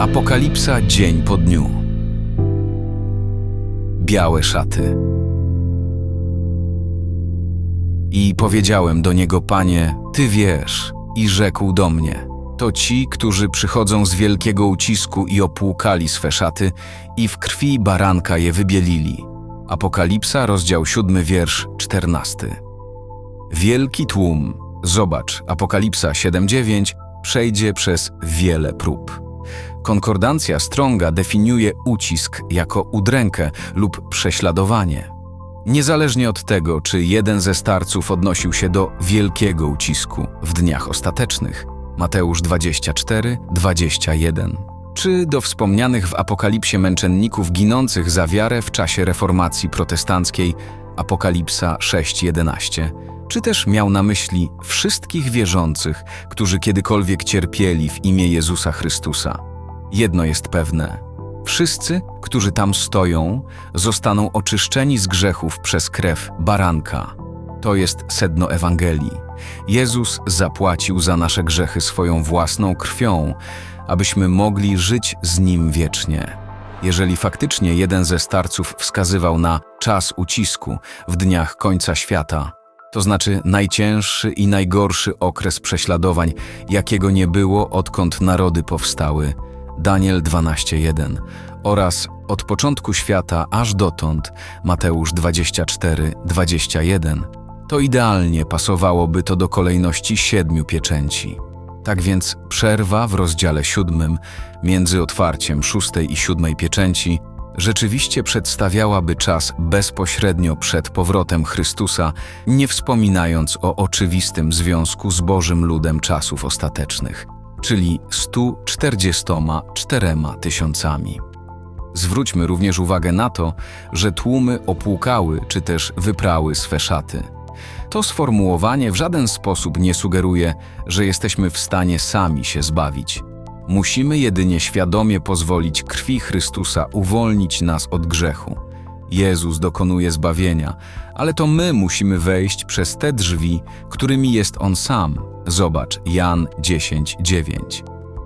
Apokalipsa dzień po dniu. Białe szaty. I powiedziałem do niego, Panie, Ty wiesz, i rzekł do mnie, to ci, którzy przychodzą z wielkiego ucisku i opłukali swe szaty i w krwi baranka je wybielili. Apokalipsa, rozdział 7, wiersz 14. Wielki tłum, zobacz, Apokalipsa 7:9 przejdzie przez wiele prób. Konkordancja Stronga definiuje ucisk jako udrękę lub prześladowanie. Niezależnie od tego, czy jeden ze starców odnosił się do wielkiego ucisku w dniach ostatecznych, Mateusz 24, 21, czy do wspomnianych w Apokalipsie męczenników ginących za wiarę w czasie reformacji protestanckiej, Apokalipsa 6:11, czy też miał na myśli wszystkich wierzących, którzy kiedykolwiek cierpieli w imię Jezusa Chrystusa. Jedno jest pewne: wszyscy, którzy tam stoją, zostaną oczyszczeni z grzechów przez krew baranka. To jest sedno Ewangelii. Jezus zapłacił za nasze grzechy swoją własną krwią, abyśmy mogli żyć z Nim wiecznie. Jeżeli faktycznie jeden ze starców wskazywał na czas ucisku w dniach końca świata, to znaczy najcięższy i najgorszy okres prześladowań, jakiego nie było odkąd narody powstały, Daniel 12:1 oraz od początku świata aż dotąd, Mateusz 24:21, to idealnie pasowałoby to do kolejności siedmiu pieczęci. Tak więc przerwa w rozdziale siódmym między otwarciem szóstej i siódmej pieczęci rzeczywiście przedstawiałaby czas bezpośrednio przed powrotem Chrystusa, nie wspominając o oczywistym związku z Bożym ludem czasów ostatecznych, czyli 144 tysiącami. Zwróćmy również uwagę na to, że tłumy opłukały czy też wyprały swe szaty. To sformułowanie w żaden sposób nie sugeruje, że jesteśmy w stanie sami się zbawić. Musimy jedynie świadomie pozwolić krwi Chrystusa uwolnić nas od grzechu. Jezus dokonuje zbawienia, ale to my musimy wejść przez te drzwi, którymi jest On sam. Zobacz Jan 10:9.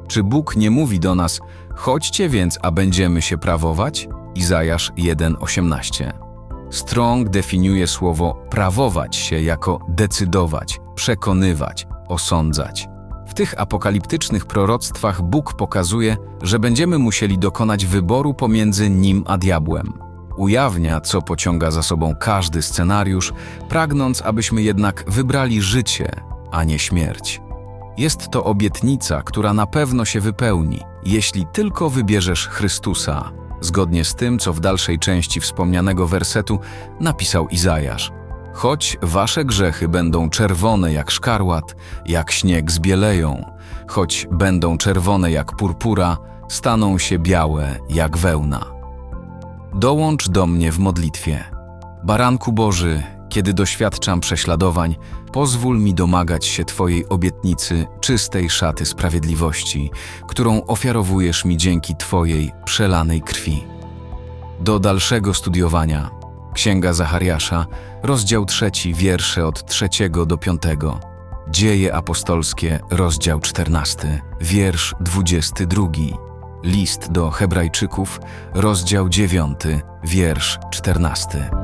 Czy Bóg nie mówi do nas: Chodźcie więc, a będziemy się prawować? Izajasz 1:18. Strong definiuje słowo prawować się jako decydować, przekonywać, osądzać. W tych apokaliptycznych proroctwach Bóg pokazuje, że będziemy musieli dokonać wyboru pomiędzy nim a diabłem. Ujawnia, co pociąga za sobą każdy scenariusz, pragnąc, abyśmy jednak wybrali życie, a nie śmierć. Jest to obietnica, która na pewno się wypełni, jeśli tylko wybierzesz Chrystusa, zgodnie z tym, co w dalszej części wspomnianego wersetu napisał Izajasz. Choć wasze grzechy będą czerwone jak szkarłat, jak śnieg zbieleją, choć będą czerwone jak purpura, staną się białe jak wełna. Dołącz do mnie w modlitwie. Baranku Boży, kiedy doświadczam prześladowań, pozwól mi domagać się Twojej obietnicy czystej szaty sprawiedliwości, którą ofiarowujesz mi dzięki Twojej przelanej krwi. Do dalszego studiowania Księga Zachariasza, rozdział trzeci, wiersze od trzeciego do piątego. Dzieje apostolskie, rozdział czternasty, wiersz dwudziesty drugi. List do Hebrajczyków, rozdział dziewiąty, wiersz czternasty.